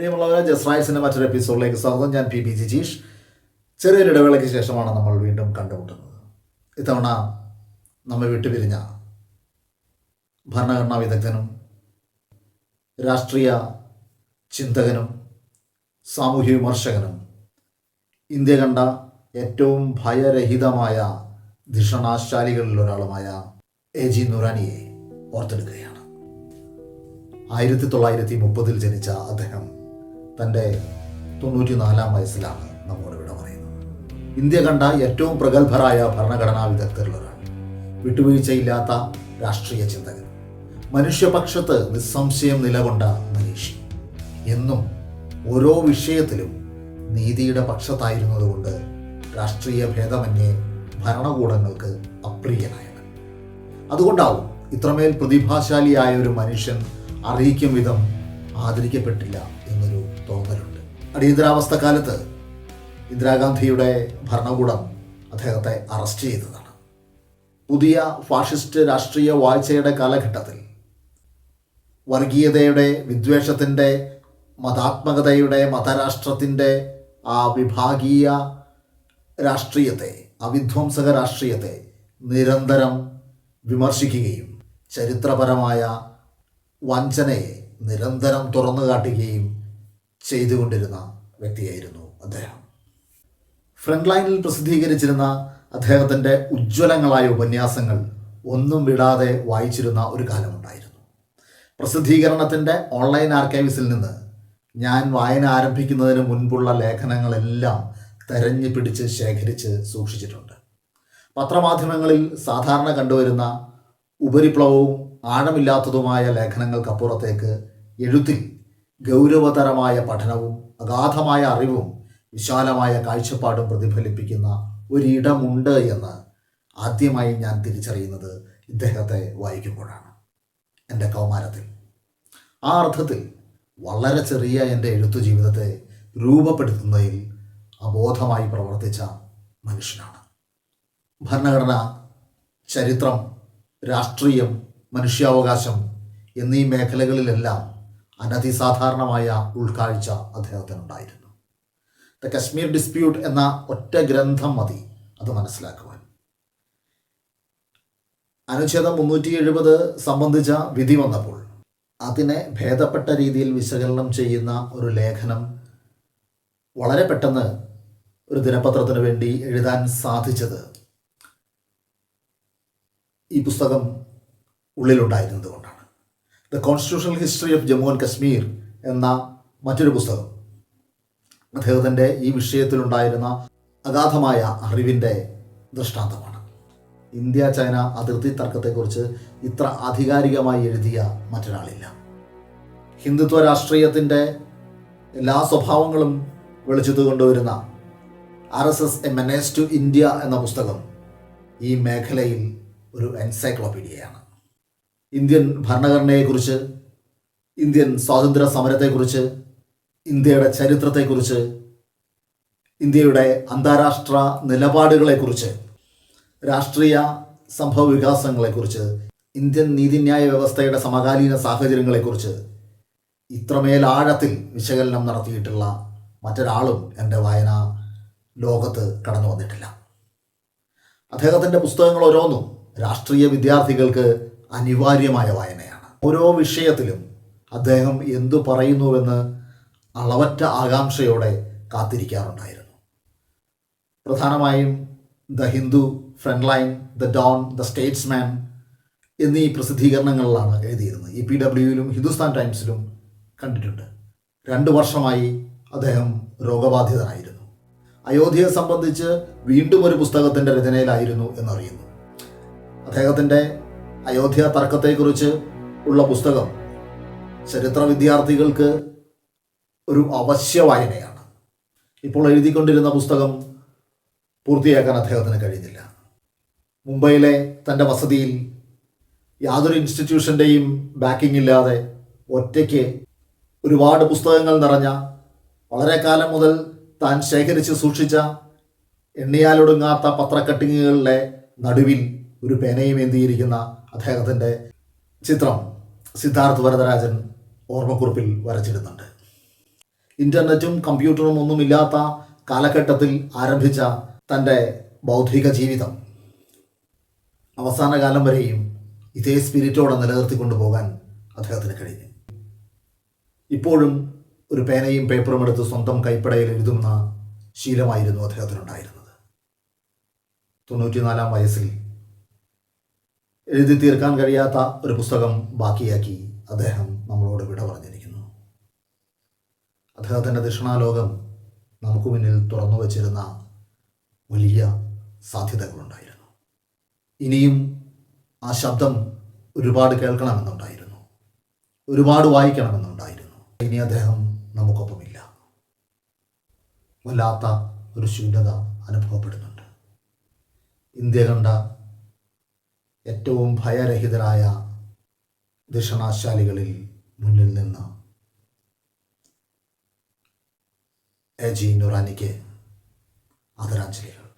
പ്രിയമുള്ളവരെ ജസ്റായ്സിന്റെ മറ്റൊരു എപ്പിസോഡിലേക്ക് സ്വാഗതം. ഞാൻ പി ബി ജിജീഷ്. ചെറിയൊരു ഇടവേളയ്ക്ക് ശേഷമാണ് നമ്മൾ വീണ്ടും കണ്ടുമുട്ടുന്നത്. ഇത്തവണ നമ്മെ വിട്ടുപിരിഞ്ഞ ഭരണഘടനാ വിദഗ്ധനും രാഷ്ട്രീയ ചിന്തകനും സാമൂഹ്യ വിമർശകനും ഇന്ത്യ കണ്ട ഏറ്റവും ഭയരഹിതമായ ധിഷണാശാലികളിൽ ഒരാളുമായ എ ജി നുറാനിയെ ഓർത്തെടുക്കുകയാണ്. ആയിരത്തി തൊള്ളായിരത്തി മുപ്പതിൽ ജനിച്ച അദ്ദേഹം തന്റെ തൊണ്ണൂറ്റിനാലാം വയസ്സിലാണ് നമ്മോട് വിട പറയുന്നത്. ഇന്ത്യ കണ്ട ഏറ്റവും പ്രഗത്ഭരായ ഭരണഘടനാ വിദഗ്ധരിലൊരാൾ. വിട്ടുവീഴ്ചയില്ലാത്ത രാഷ്ട്രീയ ചിന്തകൻ. മനുഷ്യപക്ഷത്ത് നിസ്സംശയം നിലകൊണ്ട മനീഷി. എന്നും ഓരോ വിഷയത്തിലും നീതിയുടെ പക്ഷത്തായിരുന്നതുകൊണ്ട് രാഷ്ട്രീയ ഭേദമന്യേ ഭരണകൂടങ്ങൾക്ക് അപ്രിയനായത് അതുകൊണ്ടാവും ഇത്രമേൽ പ്രതിഭാശാലിയായ ഒരു മനുഷ്യൻ അറിയിക്കും വിധം ആദരിക്കപ്പെട്ടില്ല അടിയന്തരാവസ്ഥ കാലത്ത് ഇന്ദിരാഗാന്ധിയുടെ ഭരണകൂടം അദ്ദേഹത്തെ അറസ്റ്റ് ചെയ്തതാണ്. പുതിയ ഫാഷിസ്റ്റ് രാഷ്ട്രീയ വാഴ്ചയുടെ കാലഘട്ടത്തിൽ വർഗീയതയുടെ വിദ്വേഷത്തിന്റെ മതാത്മകതയുടെ മതരാഷ്ട്രത്തിന്റെ ആ വിഭാഗീയ രാഷ്ട്രീയത്തെ അവിധ്വംസക രാഷ്ട്രീയത്തെ നിരന്തരം വിമർശിക്കുകയും ചരിത്രപരമായ വഞ്ചനയെ നിരന്തരം തുറന്നു കാട്ടുകയും ചെയ്തുകൊണ്ടിരുന്ന വ്യക്തിയായിരുന്നു അദ്ദേഹം. ഫ്രണ്ട് ലൈനിൽ പ്രസിദ്ധീകരിച്ചിരുന്ന അദ്ദേഹത്തിന്റെ ഉജ്ജ്വലങ്ങളായ ഉപന്യാസങ്ങൾ ഒന്നും വിടാതെ വായിച്ചിരുന്ന ഒരു കാലമുണ്ടായിരുന്നു. പ്രസിദ്ധീകരണത്തിന്റെ ഓൺലൈൻ ആർക്കൈവ്സിൽ നിന്ന് ഞാൻ വായന ആരംഭിക്കുന്നതിന് മുൻപുള്ള ലേഖനങ്ങളെല്ലാം തെരഞ്ഞു പിടിച്ച് ശേഖരിച്ച് സൂക്ഷിച്ചിട്ടുണ്ട്. പത്രമാധ്യമങ്ങളിൽ സാധാരണ കണ്ടുവരുന്ന ഉപരിപ്ലവവും ആഴമില്ലാത്തതുമായ ലേഖനങ്ങൾക്കപ്പുറത്തേക്ക് എഴുത്തിൽ ഗൗരവതരമായ പഠനവും അഗാധമായ അറിവും വിശാലമായ കാഴ്ചപ്പാടും പ്രതിഫലിപ്പിക്കുന്ന ഒരിടമുണ്ട് എന്ന് ആദ്യമായി ഞാൻ തിരിച്ചറിയുന്നത് ഇദ്ദേഹത്തെ വായിക്കുമ്പോഴാണ്. എന്റെ കൗമാരത്തിൽ. ആ അർത്ഥത്തിൽ വളരെ ചെറിയ എന്റെ എഴുത്തു ജീവിതത്തെ രൂപപ്പെടുത്തുന്നതിൽ അബോധമായി പ്രവർത്തിച്ച മനുഷ്യനാണ്. ഭരണഘടന ചരിത്രം രാഷ്ട്രീയം മനുഷ്യാവകാശം എന്നീ മേഖലകളിലെല്ലാം അനതിസാധാരണമായ ഉൾക്കാഴ്ച അദ്ദേഹത്തിനുണ്ടായിരുന്നു. ദ കശ്മീർ ഡിസ്പ്യൂട്ട് എന്ന ഒറ്റ ഗ്രന്ഥം മതി അത് മനസ്സിലാക്കുവാൻ. അനുച്ഛേദം മുന്നൂറ്റി എഴുപത് സംബന്ധിച്ച വിധി വന്നപ്പോൾ അതിനെ ഭേദപ്പെട്ട രീതിയിൽ വിശകലനം ചെയ്യുന്ന ഒരു ലേഖനം വളരെ പെട്ടെന്ന് ഒരു ദിനപത്രത്തിന് വേണ്ടി എഴുതാൻ സാധിച്ചത് ഈ പുസ്തകം ഉള്ളിലുണ്ടായിരുന്നത് കൊണ്ടാണ്. The constitutional history of Jammu and Kashmir എന്ന മറ്റൊരു പുസ്തകം. അദ്ദേഹത്തിന്റെ ഈ വിഷയത്തിലുണ്ടായിരുന്ന അഗാധമായ അറിവിന്റെ ദൃഷ്ടാന്തമാണ്. ഇന്ത്യ ചൈന അതിർത്തി തർക്കത്തെക്കുറിച്ച് ഇത്ര ആധികാരികമായി എഴുതിയ മറ്റൊരാളില്ല. ഹിന്ദുത്വ രാഷ്ട്രീയത്തിന്റെ എല്ലാ സ്വഭാവങ്ങളും വെളിച്ചത്ത് കൊണ്ടുവരുന്ന R S S a menace to India എന്ന പുസ്തകം ഈ മേഖലയിൽ ഒരു എൻസൈക്ലോപീഡിയയാണ്. ഇന്ത്യൻ ഭരണഘടനയെക്കുറിച്ച് ഇന്ത്യൻ സ്വാതന്ത്ര്യ സമരത്തെക്കുറിച്ച് ഇന്ത്യയുടെ ചരിത്രത്തെക്കുറിച്ച് ഇന്ത്യയുടെ അന്താരാഷ്ട്ര നിലപാടുകളെക്കുറിച്ച് രാഷ്ട്രീയ സംഭവ വികാസങ്ങളെക്കുറിച്ച് ഇന്ത്യൻ നീതിന്യായ വ്യവസ്ഥയുടെ സമകാലീന സാഹചര്യങ്ങളെക്കുറിച്ച് ഇത്രമേൽ ആഴത്തിൽ വിശകലനം നടത്തിയിട്ടുള്ള മറ്റൊരാളും എന്റെ വായന ലോകത്ത് കടന്നു വന്നിട്ടില്ല അദ്ദേഹത്തിന്റെ പുസ്തകങ്ങൾ ഓരോന്നും രാഷ്ട്രീയ വിദ്യാർത്ഥികൾക്ക് അനിവാര്യമായ വായനയാണ്. ഓരോ വിഷയത്തിലും അദ്ദേഹം എന്തു പറയുന്നുവെന്ന് അളവറ്റ ആകാംക്ഷയോടെ കാത്തിരിക്കാറുണ്ടായിരുന്നു. പ്രധാനമായും the Hindu Frontline the Dawn the Statesman എന്നീ പ്രസിദ്ധീകരണങ്ങളിലാണ് എഴുതിയിരുന്നത്. ഇ പി ഡബ്ല്യുവിലും ഹിന്ദുസ്ഥാൻ ടൈംസിലും കണ്ടിട്ടുണ്ട്. രണ്ട് വർഷമായി അദ്ദേഹം രോഗബാധിതനായിരുന്നു. അയോധ്യയെ സംബന്ധിച്ച് വീണ്ടും ഒരു പുസ്തകത്തിന്റെ രചനയിലായിരുന്നു എന്നറിയുന്നു. അദ്ദേഹത്തിന്റെ അയോധ്യ തർക്കത്തെക്കുറിച്ച് ഉള്ള പുസ്തകം ചരിത്ര വിദ്യാർത്ഥികൾക്ക് ഒരു അവശ്യ വായനയാണ്. ഇപ്പോൾ എഴുതിക്കൊണ്ടിരുന്ന പുസ്തകം പൂർത്തിയാക്കാൻ അദ്ദേഹത്തിന് കഴിയുന്നില്ല മുംബൈയിലെ തന്റെ വസതിയിൽ യാതൊരു ഇൻസ്റ്റിറ്റ്യൂഷന്റെയും ബാക്കിംഗ് ഇല്ലാതെ ഒറ്റയ്ക്ക് ഒരുപാട് പുസ്തകങ്ങൾ നിറഞ്ഞ വളരെ കാലം മുതൽ താൻ ശേഖരിച്ച് സൂക്ഷിച്ച എണ്ണിയാലൊടുങ്ങാത്ത പത്രക്കട്ടിങ്ങുകളുടെ നടുവിൽ ഒരു പേനയും ഏന്തിയിരിക്കുന്ന അദ്ദേഹത്തിന്റെ ചിത്രം സിദ്ധാർത്ഥ് വരദരാജൻ ഓർമ്മക്കുറിപ്പിൽ വരച്ചിരുന്നുണ്ട് ഇന്റർനെറ്റും കമ്പ്യൂട്ടറും ഒന്നുമില്ലാത്ത കാലഘട്ടത്തിൽ ആരംഭിച്ച തന്റെ ബൗദ്ധിക ജീവിതം. അവസാന കാലം വരെയും ഇതേ സ്പിരിറ്റോടെ നിലനിർത്തിക്കൊണ്ടു പോകാൻ അദ്ദേഹത്തിന് കഴിഞ്ഞു. ഇപ്പോഴും ഒരു പേനയും പേപ്പറും എടുത്ത് സ്വന്തം കൈപ്പടയിൽ എഴുതുന്ന ശീലമായിരുന്നു അദ്ദേഹത്തിനുണ്ടായിരുന്നത്. തൊണ്ണൂറ്റിനാലാം വയസ്സിൽ എഴുതി തീർക്കാൻ കഴിയാത്ത ഒരു പുസ്തകം ബാക്കിയാക്കി അദ്ദേഹം നമ്മളോട് വിട പറഞ്ഞിരിക്കുന്നു. അദ്ദേഹത്തിന്റെ ദക്ഷിണാലോകം നമുക്ക് മുന്നിൽ തുറന്നു വച്ചിരുന്ന വലിയ സാധ്യതകളുണ്ടായിരുന്നു. ഇനിയും ആ ശബ്ദം ഒരുപാട് കേൾക്കണമെന്നുണ്ടായിരുന്നു. ഒരുപാട് വായിക്കണമെന്നുണ്ടായിരുന്നു. ഇനി അദ്ദേഹം നമുക്കൊപ്പമില്ല. വല്ലാത്ത ഒരു ശൂന്യത അനുഭവപ്പെടുന്നുണ്ട്. ഇന്ത്യ കണ്ട ഏറ്റവും ഭയരഹിതരായ ദക്ഷിണാശാലികളിൽ മുന്നിൽ നിന്ന് എ ജി നുറാനിക്ക് ആദരാഞ്ജലികൾ.